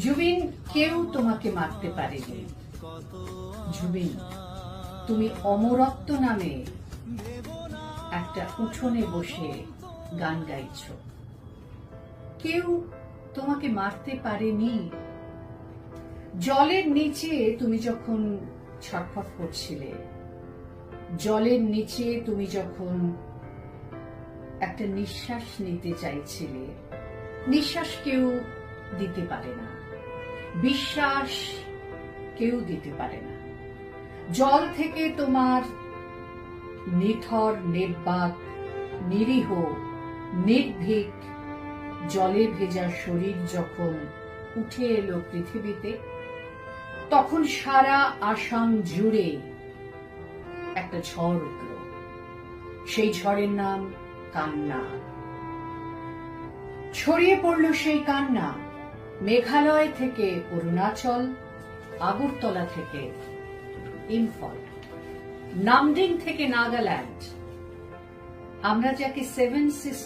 জুবিন, কেউ তোমাকে মারতে পারেনি। জুবিন, তুমি অমরত্ব নামে একটা উঠোনে বসে গান গাইছ। কেউ তোমাকে মারতে পারেনি। জলের নিচে তুমি যখন ছটফট করছিলে, জলের নিচে তুমি যখন একটা নিঃশ্বাস নিতে চাইছিলে, নিঃশ্বাস কেউ দিতে পারে না। বিশ্বাস কেউ দিতে পারে না। জল থেকে তোমার নিথর, নির্বাক, নিরীহ, নির্ভীক জলে ভেজা শরীর যখন উঠে এলো পৃথিবীতে, তখন সারা আসাম জুড়ে একটা ঝড় উঠল। সেই ঝড়ের নাম কান্না। ছড়িয়ে পড়ল সেই কান্না। মেঘালয় থেকে অরুণাচল আগরতলা থেকে ইম্ফল নামডিং থেকে নাগাল্যান্ড। আমরা যাকে সেভেন সিস্টার